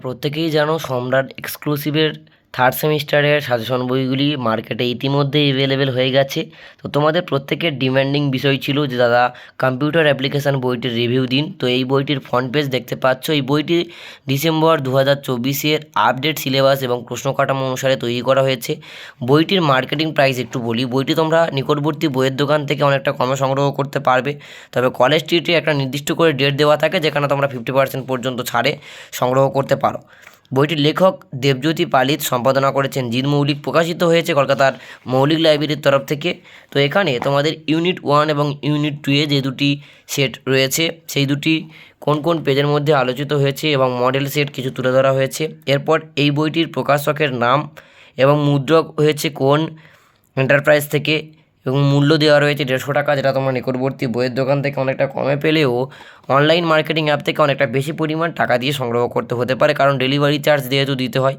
প্রত্যেকেই যেন সম্রাট এক্সক্লুসিভের থার্ড সেমিস্টারের সাজেশন বইগুলি মার্কেটে ইতিমধ্যেই অ্যাভেলেবেল হয়ে গেছে। তো তোমাদের প্রত্যেকের ডিমান্ডিং বিষয় ছিল যে, দাদা কম্পিউটার অ্যাপ্লিকেশান বইটির রিভিউ দিন। তো এই বইটির ফ্রন্ট পেজ দেখতে পাচ্ছ। এই বইটি ডিসেম্বর দু হাজার চব্বিশের আপডেট সিলেবাস এবং প্রশ্ন কাঠামো অনুসারে তৈরি করা হয়েছে। বইটির মার্কেটিং প্রাইস একটু বলি। বইটি তোমরা নিকটবর্তী বইয়ের দোকান থেকে অনেকটা কমে সংগ্রহ করতে পারবে। তবে কলেজ স্ট্রিটে একটা নির্দিষ্ট করে ডেট দেওয়া থাকে, যেখানে তোমরা ফিফটি পার্সেন্ট পর্যন্ত ছাড়ে সংগ্রহ করতে পারো। বইটির লেখক দেবজ্যোতি পালিত সম্পাদনা করেছেন। জিৎ মৌলিক প্রকাশিত হয়েছে কলকাতার মৌলিক লাইব্রেরির তরফ থেকে। তো এখানে তোমাদের ইউনিট ওয়ান এবং ইউনিট টুয়ে যে দুটি সেট রয়েছে, সেই দুটি কোন কোন পেজের মধ্যে আলোচিত হয়েছে এবং মডেল সেট কিছু তুলে ধরা হয়েছে। এরপর এই বইটির প্রকাশকের নাম এবং মুদ্রক হয়েছে কোন এন্টারপ্রাইজ থেকে। এবং মূল্য দেওয়া রয়েছে দেড়শো টাকা, যেটা তোমরা নিকটবর্তী বইয়ের দোকান থেকে অনেকটা কমে পেলেও অনলাইন মার্কেটিং অ্যাপ থেকে অনেকটা বেশি পরিমাণ টাকা দিয়ে সংগ্রহ করতে হতে পারে, কারণ ডেলিভারি চার্জ যেহেতু দিতে হয়।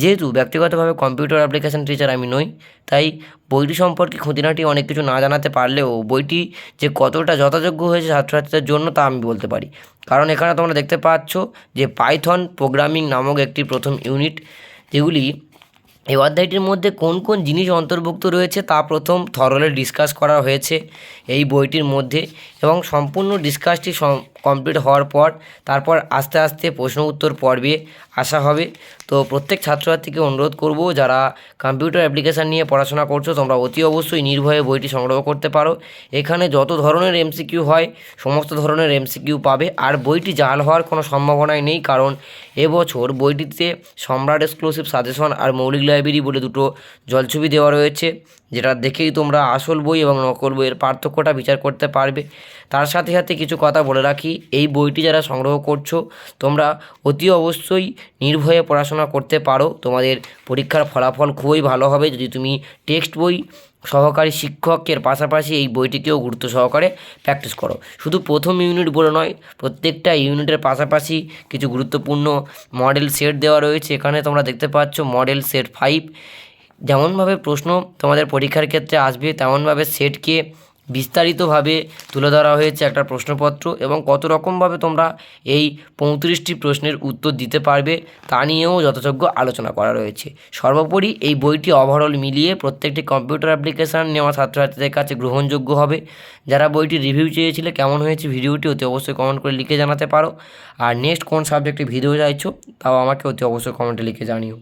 যেহেতু ব্যক্তিগতভাবে কম্পিউটার অ্যাপ্লিকেশন টিচার আমি নই, তাই বইটি সম্পর্কে খুঁটিনাটি অনেক কিছু না জানাতে পারলেও বইটি যে কতটা যথাযোগ্য হয়েছে ছাত্রছাত্রীদের জন্য তা আমি বলতে পারি। কারণ এখানে তোমরা দেখতে পাচ্ছ যে পাইথন প্রোগ্রামিং নামক একটি প্রথম ইউনিট যেগুলি এই অধ্যায়টির মধ্যে কোন কোন জিনিস অন্তর্ভুক্ত রয়েছে তা প্রথম থরলে ডিসকাস করা হয়েছে এই বইটির মধ্যে এবং সম্পূর্ণ ডিসকাসটি কমপ্লিট হওয়ার পর তারপর আস্তে আস্তে প্রশ্ন উত্তর পর্বে আসা হবে। তো প্রত্যেক ছাত্রছাত্রীকে অনুরোধ করব, যারা কম্পিউটার অ্যাপ্লিকেশান নিয়ে পড়াশোনা করছ, তোমরা অতি অবশ্যই নির্ভয়ে বইটি সংগ্রহ করতে পারো। এখানে যত ধরনের এমসিকিউ হয়, সমস্ত ধরনের এমসিকিউ পাবে। আর বইটি জাল হওয়ার কোনো সম্ভাবনাই নেই, কারণ এবছর বইটিতে সম্রাট এক্সক্লুসিভ সাজেশন আর মৌলিক লাইব্রেরি বলে দুটো জলছবি দেওয়া রয়েছে, যেটা দেখেই তোমরা আসল বই এবং নকল বইয়ের পার্থক্যটা বিচার করতে পারবে। তার সাথে সাথে কিছু কথা বলে রাখি এই বইটি যারা সংগ্রহ করছ, তোমরা অতি অবশ্যই নির্ভয়ে পড়াশোনা করতে পারো। তোমাদের পরীক্ষার ফলাফল খুবই ভালো হবে। যদি তুমি টেক্সট বই সহকারী শিক্ষকের পাশাপাশি এই বইটিকেও গুরুত্ব সহকারে প্র্যাকটিস করো। শুধু প্রথম ইউনিট বলে নয়, প্রত্যেকটা ইউনিটের পাশাপাশি কিছু গুরুত্বপূর্ণ মডেল সেট দেওয়া রয়েছে। এখানে তোমরা দেখতে পাচ্ছ মডেল সেট ফাইভ। যেমনভাবে প্রশ্ন তোমাদের পরীক্ষার ক্ষেত্রে আসবে, তেমনভাবে সেটকে বিস্তারিতভাবে তুলে ধরা হয়েছে একটা প্রশ্নপত্র এবং কত রকমভাবে তোমরা এই পঁয়ত্রিশটি প্রশ্নের উত্তর দিতে পারবে তা নিয়েও যথাযোগ্য আলোচনা করা রয়েছে। সর্বোপরি এই বইটি ওভারঅল মিলিয়ে প্রত্যেকটি কম্পিউটার অ্যাপ্লিকেশান নেওয়া ছাত্রছাত্রীদের কাছে গ্রহণযোগ্য হবে। যারা বইটির রিভিউ চেয়েছিলে, কেমন হয়েছে ভিডিওটি অতি অবশ্যই কমেন্ট করে লিখে জানাতে পারো। আর নেক্সট কোন সাবজেক্টে ভিডিও চাইছো, তাও আমাকে অতি অবশ্যই কমেন্টে লিখে জানিও।